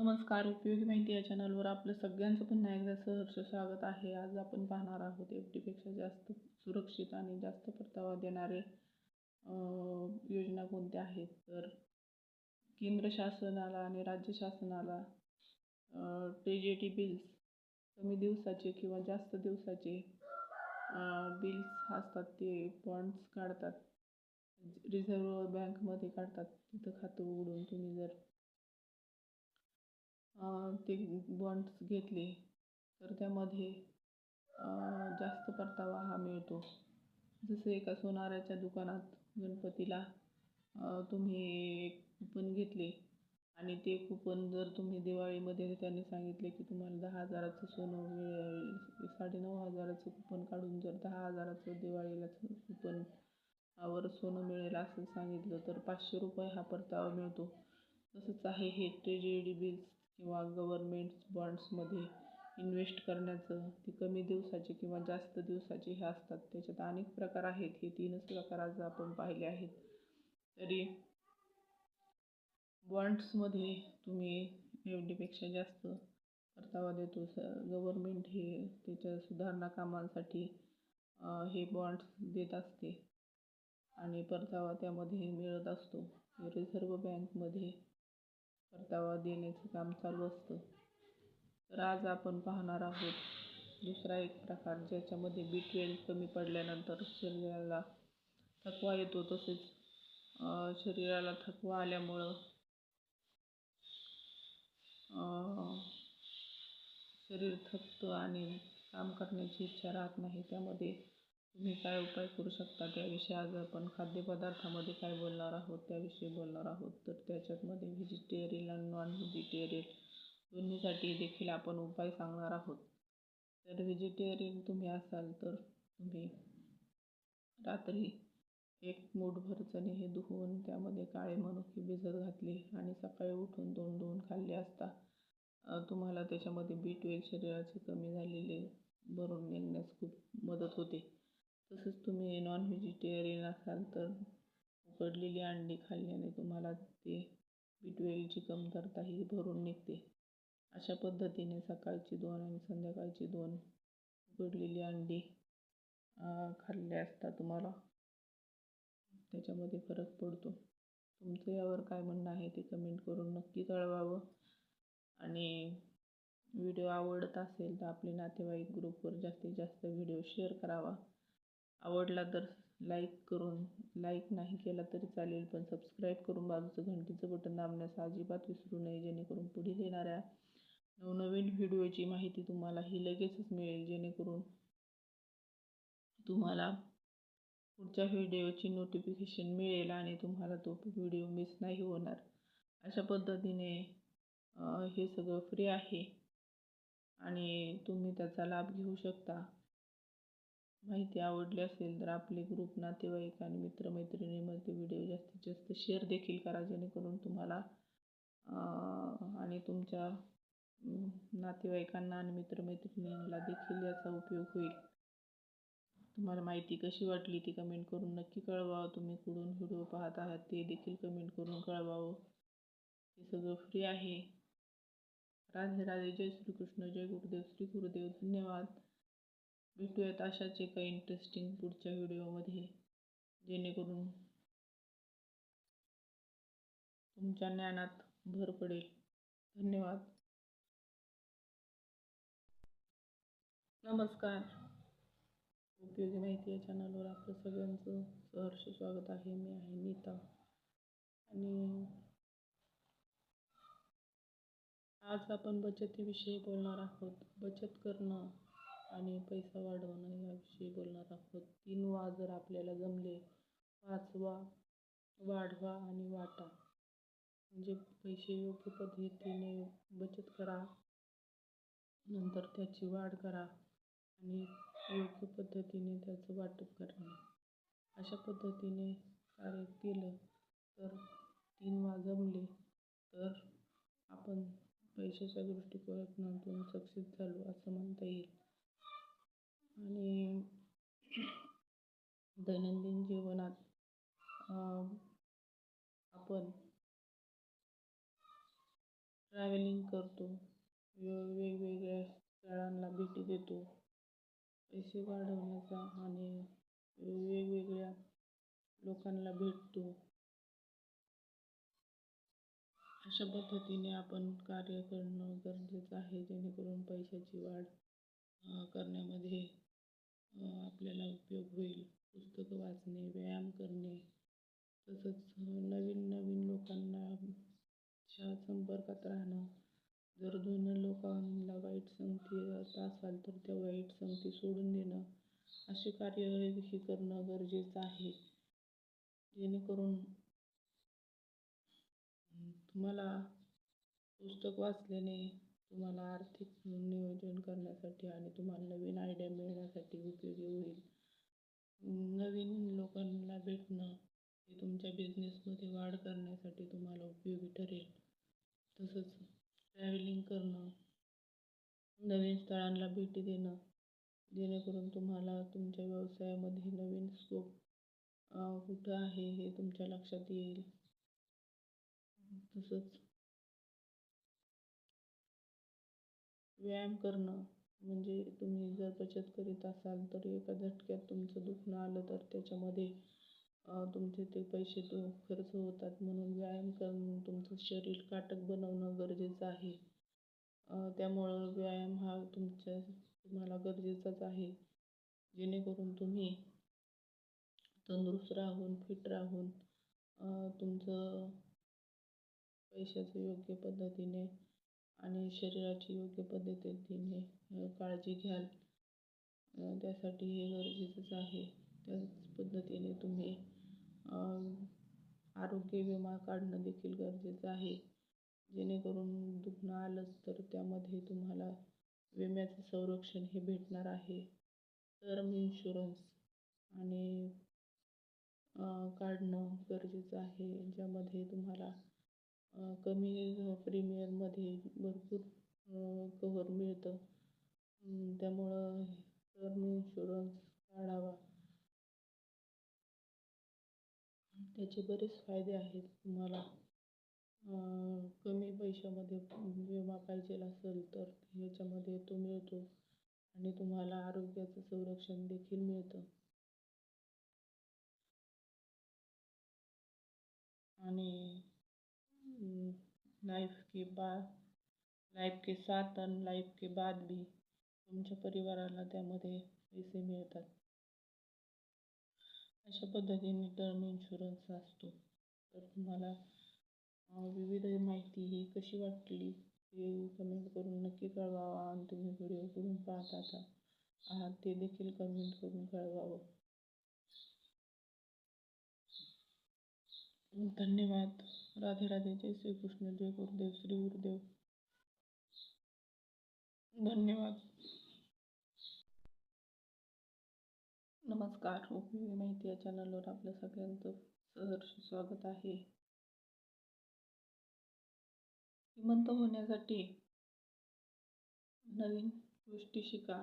नमस्कार उपयोगी माहिती या चॅनलवर आपलं सगळ्यांचं पुन्हा एकदा सहर्ष स्वागत आहे. आज आपण पाहणार आहोत एफ डीपेक्षा जास्त सुरक्षित आणि जास्त परतावा देणारे योजना कोणत्या आहेत? तर केंद्र शासनाला आणि राज्य शासनाला टी बिल्स कमी दिवसाचे किंवा जास्त दिवसाचे बिल्स असतात ते बॉन्ड्स काढतात. रिझर्व्ह बँकमध्ये काढतात. तिथं खातं उघडून तुम्ही जर ते बॉन्ड्स घेतले तर त्यामध्ये जास्त परतावा हा मिळतो. जसं एका सोनाराच्या दुकानात गणपतीला तुम्ही एक कुपन घेतले आणि ते कुपन जर तुम्ही दिवाळीमध्ये त्यांनी सांगितले की तुम्हाला दहा हजाराचं सोनं मिळेल साडेनऊ हजाराचं कुपन काढून जर दहा हजाराचं दिवाळीला कुपन वर सोनं मिळेल असं सांगितलं तर पाचशे रुपये हा परतावा मिळतो. तसंच आहे हे ट्रेजेडी बिल्स किंवा गव्हर्मेंट बॉन्ड्समध्ये इन्व्हेस्ट करण्याचं ते कमी दिवसाचे किंवा जास्त दिवसाचे हे असतात. त्याच्यात अनेक प्रकार आहेत. हे तीनच प्रकार आज आपण पाहिले आहेत. तरी बॉन्ड्समध्ये तुम्ही एफ डीपेक्षा जास्त परतावा देतो. स गव्हर्मेंट हे त्याच्या सुधारणा कामांसाठी हे बॉन्ड्स देत असते. आणि परतावा त्यामध्ये मिळत असतो. रिझर्व्ह बँकमध्ये परतावा देण्याचं काम चालू असतं. तर आज आपण पाहणार आहोत दुसरा एक प्रकार ज्याच्यामध्ये बी ट्वेल्व कमी पडल्यानंतर शरीराला थकवा येतो. तसेच शरीराला थकवा आल्यामुळं शरीर थकतं आणि काम करण्याची इच्छा राहत नाही. त्यामध्ये तुम्ही काय उपाय करू शकता? त्याविषयी आज आपण खाद्यपदार्थामध्ये काय बोलणार आहोत? त्याविषयी बोलणार आहोत तर त्याच्यामध्ये व्हेजिटेरियन आणि नॉन व्हेजिटेरियन दोन्हीसाठी देखील आपण उपाय सांगणार आहोत. तर व्हेजिटेरियन तुम्ही असाल तर तुम्ही रात्री एक मूठभर चणे हे धुवून त्यामध्ये काळे मनुके भिजत घातले आणि सकाळी उठून दोन दोन खाल्ले असता तुम्हाला त्याच्यामध्ये बी ट्वेल्व शरीराचे कमी झालेले भरून निघण्यास खूप मदत होते. तसंच तुम्ही नॉन व्हेजिटेरियन असाल तर उकडलेली अंडी खाल्ल्याने तुम्हाला ते बी ट्वेल्वची कमतरता ही भरून निघते. अशा पद्धतीने सकाळची दोन आणि संध्याकाळची दोन उकडलेली अंडी खाल्ले असता तुम्हाला त्याच्यामध्ये फरक पडतो. तुमचं यावर काय म्हणणं आहे ते कमेंट करून नक्की कळवावं. आणि व्हिडिओ आवडत असेल तर आपले नातेवाईक ग्रुपवर जास्तीत जास्त व्हिडिओ शेअर करावा. आवडला तर लाईक करून लाईक नाही केला तरी चालेल पण सबस्क्राईब करून बाजूचं घंटीचं बटन दाबण्यास अजिबात विसरू नये जेणेकरून पुढील येणाऱ्या नवनवीन व्हिडिओची माहिती तुम्हाला ही लगेचच मिळेल जेणेकरून तुम्हाला पुढच्या व्हिडिओची नोटिफिकेशन मिळेल आणि तुम्हाला तो व्हिडिओ मिस नाही होणार. अशा पद्धतीने हे सगळं फ्री आहे आणि तुम्ही त्याचा लाभ घेऊ शकता. माहिती आवडली असेल तर आपले ग्रुप नातेवाईक आणि मित्रमैत्रिणीमध्ये व्हिडिओ जास्तीत जास्त शेअर देखील करा जेणेकरून तुम्हाला आणि तुमच्या नातेवाईकांना आणि मित्रमैत्रिणींना देखील याचा उपयोग होईल. तुम्हाला माहिती कशी वाटली ती कमेंट करून नक्की कळवावं. तुम्ही कुठून व्हिडिओ पाहत आहात ते देखील कमेंट करून कळवावं. हे सगळं फ्री आहे. राधे राधे जय श्रीकृष्ण. जय गुरुदेव. श्री गुरुदेव. धन्यवाद. भेटूयात अशाच एका इंटरेस्टिंग पुढच्या व्हिडिओमध्ये जेणेकरून तुमच्या ज्ञानात भर पडेल. धन्यवाद. नमस्कार. उपयोगी माहिती या चॅनलवर आपलं सगळ्यांचं सहर्ष स्वागत आहे. मी आहे नीता. आणि आज आपण बचतीविषयी बोलणार आहोत. बचत करणं आणि पैसा वाढवणं याविषयी बोलणार आहोत. तीन वा जर आपल्याला जमले वाचवा वाढवा आणि वाटा. म्हणजे पैसे योग्य पद्धतीने बचत करा नंतर त्याची वाढ करा आणि योग्य पद्धतीने त्याचं वाटप करणे अशा पद्धतीने कार्य केलं तर तीन वा जमले तर आपण पैशाच्या दृष्टिकोनातून सक्सेस झालो असं म्हणता येईल. आणि दैनंदिन जीवनात आपण ट्रॅव्हलिंग करतो. वेगवेगळ्या स्थळांना भेटी देतो. पैसे वाढवण्याचा आणि वेगवेगळ्या लोकांना भेटतो. अशा पद्धतीने आपण कार्य करणं गरजेचं आहे जेणेकरून पैशाची वाढ करण्यामध्ये आपल्याला उपयोग होईल. पुस्तकं वाचणे व्यायाम करणे तसंच नवीन नवीन लोकांना च्या संपर्कात राहणं. जर दोन लोकांना वाईट संगती असाल तर त्या वाईट संगती सोडून देणं. असे कार्य हे करणं गरजेचं आहे. जेणेकरून तुम्हाला पुस्तक वाचल्याने तुम्हाला आर्थिक नियोजन करण्यासाठी आणि तुम्हाला नवीन आयडिया मिळण्यासाठी उपयोगी होईल. नवीन लोकांना भेटणं हे तुमच्या बिझनेसमध्ये वाढ करण्यासाठी तुम्हाला उपयोगी ठरेल. तसंच ट्रॅव्हलिंग करणं नवीन स्थळांना भेटी देणं जेणेकरून तुम्हाला तुमच्या व्यवसायामध्ये नवीन स्कोप कुठं आहे हे तुमच्या लक्षात येईल. तसंच व्यायाम करणं म्हणजे तुम्ही जर बचत करीत असाल तर एका झटक्यात तुमचं दुखणं आलं तर त्याच्यामध्ये तुमचे ते पैसे तो खर्च होतात. म्हणून व्यायाम करणं तुमचं शरीर काटक बनवणं गरजेचं आहे. त्यामुळं व्यायाम हा तुमच्या तुम्हाला गरजेचाच आहे. जेणेकरून तुम्ही तंदुरुस्त राहून फिट राहून तुमचं पैशाचं योग्य पद्धतीने आणि शरीराची योग्य पद्धतीने काळजी घ्याल. त्यासाठी हे गरजेचंच आहे. त्याच पद्धतीने तुम्ही आरोग्य विमा काढणं देखील गरजेचं आहे. जेणेकरून दुखणं आलंच तर त्यामध्ये तुम्हाला विम्याचं संरक्षण हे भेटणार आहे. टर्म इन्शुरन्स आणि काढणं गरजेचं आहे ज्यामध्ये तुम्हाला कमी प्रीमियममध्ये भरपूर कव्हर मिळतं. त्यामुळं टर्म इन्शुरन्स काढावा. त्याचे बरेच फायदे आहेत तुम्हाला. कमी पैशामध्ये विमा पाहिजे असेल तर ह्याच्यामध्ये तो मिळतो आणि तुम्हाला आरोग्याचं संरक्षण देखील मिळतं. आणि लाईफ के बाद लाईफ के साथ आणि लाईफ के बाद भी तुमच्या परिवाराला त्यामध्ये पैसे मिळतात. अशा पद्धतीने टर्म इन्शुरन्स असतो. तर तुम्हाला विविध माहिती ही कशी वाटली ते कमेंट करून नक्की कळवावा आणि तुम्ही व्हिडिओ करून पाहत आता आहात ते देखील कमेंट करून कळवावं. धन्यवाद. राधे राधे जय श्री कृष्ण जय गुरुदेव श्री गुरुदेव. धन्यवाद. नमस्कार. उपयोगी माहिती या चॅनलवर आपल्या सगळ्यांचं सहर्ष स्वागत आहे. श्रीमंत होण्यासाठी नवीन गोष्टी शिका.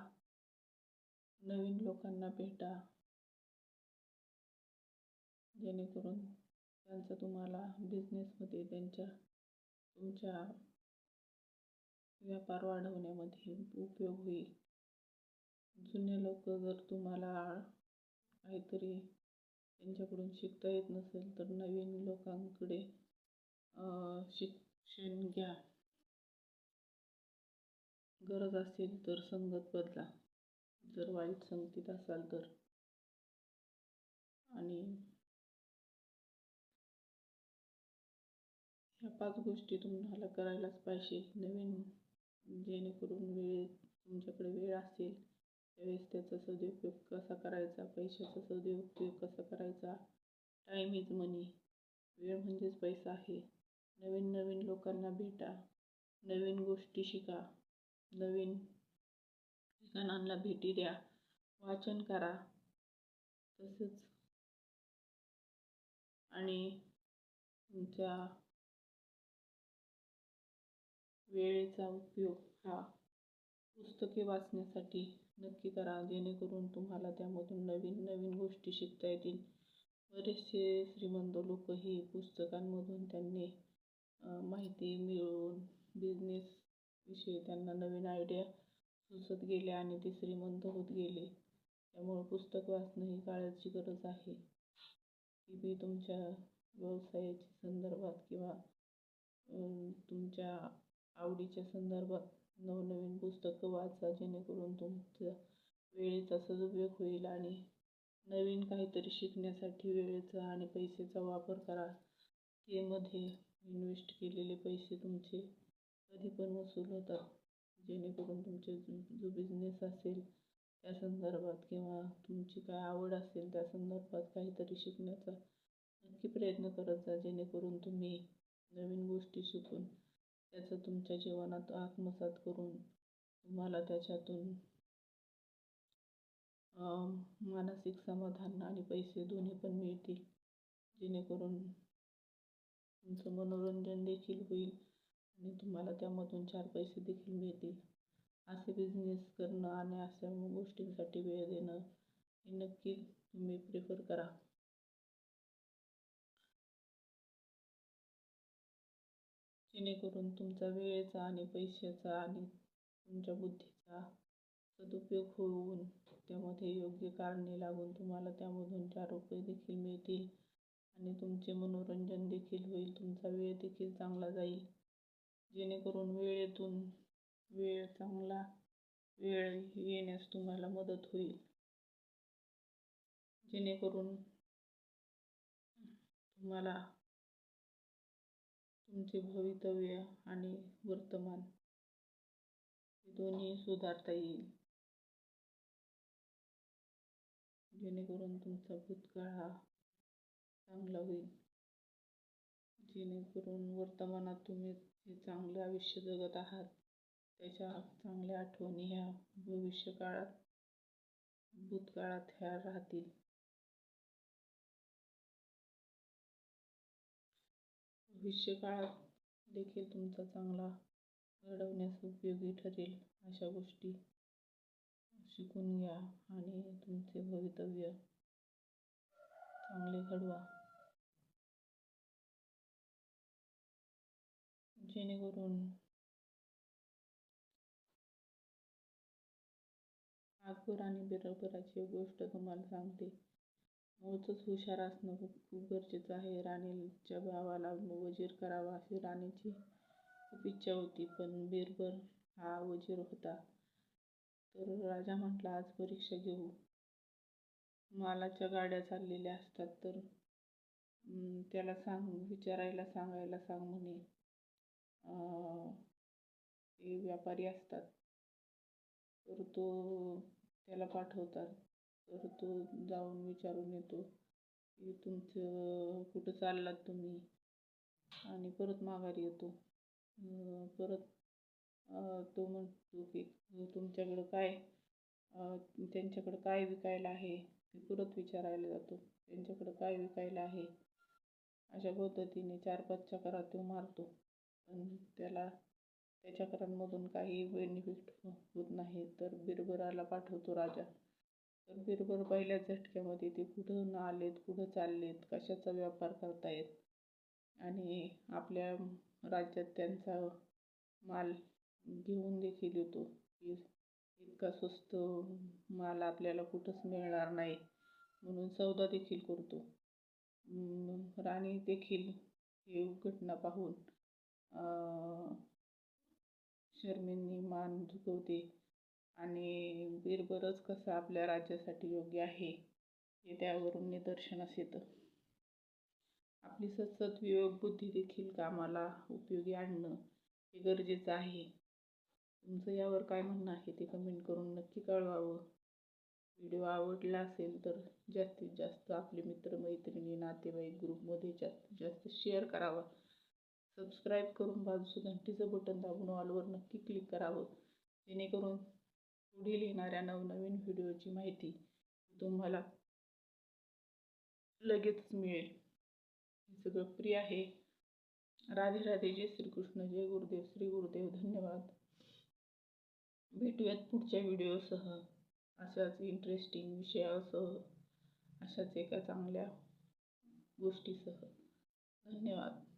नवीन लोकांना भेटा. जेणेकरून त्यांचा तुम्हाला बिझनेसमध्ये त्यांच्या तुमच्या व्यापार वाढवण्यामध्ये उपयोग होईल. जुने लोक जर तुम्हाला काहीतरी त्यांच्याकडून शिकता येत नसेल तर नवीन लोकांकडे शिक्षण घ्या. गरज असेल तर संगत बदला. जर वाईट संगतीत असाल तर. आणि ह्या पाच गोष्टी तुम्हाला करायलाच पाहिजे नवीन जेणेकरून वेळ तुमच्याकडे वेळ असेल त्यावेळेस त्याचा सदुपयोग कसा करायचा पैशाचा सदुपयोग कसा करायचा टाईम इज मनी वेळ म्हणजेच पैसा आहे. नवीन नवीन लोकांना भेटा नवीन गोष्टी शिका नवीन ठिकाणांना भेटी द्या वाचन करा तसंच. आणि तुमच्या वेळेचा उपयोग हा पुस्तके वाचण्यासाठी नक्की करा जेणेकरून तुम्हाला त्यामधून नवीन नवीन गोष्टी शिकता येतील. बरेचसे श्रीमंत लोकही पुस्तकांमधून त्यांनी माहिती मिळवून बिझनेस विषयी त्यांना नवीन आयडिया सुचत गेल्या आणि ते श्रीमंत होत गेले. त्यामुळं पुस्तक वाचणं ही काळाची गरज आहे. ती बी तुमच्या व्यवसायाच्या संदर्भात किंवा तुमच्या आवडीच्या संदर्भात नवनवीन पुस्तकं वाचा जेणेकरून तुमचा वेळेचा सदुपयोग होईल आणि नवीन काहीतरी शिकण्यासाठी वेळेचा आणि पैशाचा वापर करा. तेमध्ये इन्व्हेस्ट केलेले पैसे तुमचे कधी पण वसूल होतात जेणेकरून तुमचे जो बिझनेस असेल त्या संदर्भात किंवा तुमची काय आवड असेल त्या संदर्भात काहीतरी शिकण्याचा नक्की प्रयत्न करत जा जेणेकरून तुम्ही नवीन गोष्टी शिकून त्याचं तुमच्या जीवनात आत्मसात करून तुम्हाला त्याच्यातून मानसिक समाधान आणि पैसे दोन्ही पण मिळतील. जेणेकरून तुमचं मनोरंजन देखील होईल आणि तुम्हाला त्यामधून चार पैसे देखील मिळतील. असे बिझनेस करणं आणि अशा गोष्टींसाठी वेळ देणं हे नक्की तुम्ही प्रिफर करा. जेणेकरून तुमचा वेळेचा आणि पैशाचा आणि तुमच्या बुद्धीचा सदुपयोग होऊन त्यामध्ये योग्य कारणे लागून तुम्हाला त्यामधून चार रुपये देखील मिळतील आणि तुमचे मनोरंजन देखील होईल तुमचा वेळ देखील चांगला जाईल. जेणेकरून वेळेतून वेळ चांगला वेळ येण्यास तुम्हाला मदत होईल. जेणेकरून तुम्हाला तुमचे भवितव्य आणि वर्तमान दोन्ही सुधारता येईल. जेणेकरून तुमचा भूतकाळ हा चांगला होईल. जेणेकरून वर्तमानात तुम्ही जे चांगलं आयुष्य जगत आहात त्याच्या चांगल्या आठवणी ह्या भविष्यकाळात भूतकाळात ह्या राहतील. भविष्यकाळात देखील तुमचा चांगला घडवण्यास उपयोगी ठरेल अशा गोष्टी शिकून घ्या आणि तुमचे भवितव्य चांगले घडवा. जेणेकरून नागपूर आणि बिरबराची गोष्ट तुम्हाला सांगते. मूळचंच हुशार असणं खूप खूप गरजेचं आहे. राणीच्या भावाला वजीर करावा अशी राणीची खूप इच्छा होती पण बिरबल हा वजीर होता. तर राजा म्हटला आज परीक्षा घेऊ. मालाच्या गाड्या चाललेल्या असतात तर त्याला सांग विचारायला सांगायला सांग म्हणे. ते व्यापारी असतात तर तो त्याला पाठवतात. तर तो जाऊन विचारून येतो. की तुमचं कुठं चाललात तुम्ही? आणि परत माघारी येतो. परत तो म्हणतो की तुमच्याकडं काय त्यांच्याकडं काय विकायला आहे? ते परत विचारायला जातो. त्यांच्याकडं काय विकायला आहे? अशा पद्धतीने चार पाच चकरा तो मारतो. पण त्याला त्या चक्रांमधून काही बेनिफिट होत नाही. तर बिरबराला पाठवतो राजा. तर बिरबल पहिल्या झटक्यामध्ये ते कुठं आलेत कुठं चाललेत कशाचा व्यापार करतायत? आणि आपल्या राज्यात त्यांचा माल घेऊन देखील येतो. की इतका स्वस्त माल आपल्याला कुठंच मिळणार नाही म्हणून सौदा देखील करतो. राणी देखील ही घटना पाहून शर्मेंनी मान झुकवते. आणि बिरबरच कसं आपल्या राज्यासाठी योग्य आहे हे त्यावरून निदर्शनास येतं. आपली सतत विवेक बुद्धी देखील कामाला उपयोगी आणणं हे गरजेचं आहे. तुमचं यावर काय म्हणणं आहे ते कमेंट करून नक्की कळवावं. व्हिडिओ आवडला असेल तर जास्तीत जास्त आपले मित्रमैत्रिणी नातेवाईक ग्रुपमध्ये जास्तीत जास्त शेअर करावा. सबस्क्राईब करून बाजूचं घंटीचं बटन दाबून ऑलवर नक्की क्लिक करावं. जेणेकरून पुढील येणाऱ्या नवनवीन व्हिडिओची माहिती तुम्हाला लगेच मिळेल. हे सगळं प्रिय आहे. राधे राधे जय श्रीकृष्ण जय गुरुदेव श्री गुरुदेव धन्यवाद. भेटूयात पुढच्या व्हिडिओसह. अशाच इंटरेस्टिंग विषयासह अशाच एका चांगल्या गोष्टीसह. धन्यवाद.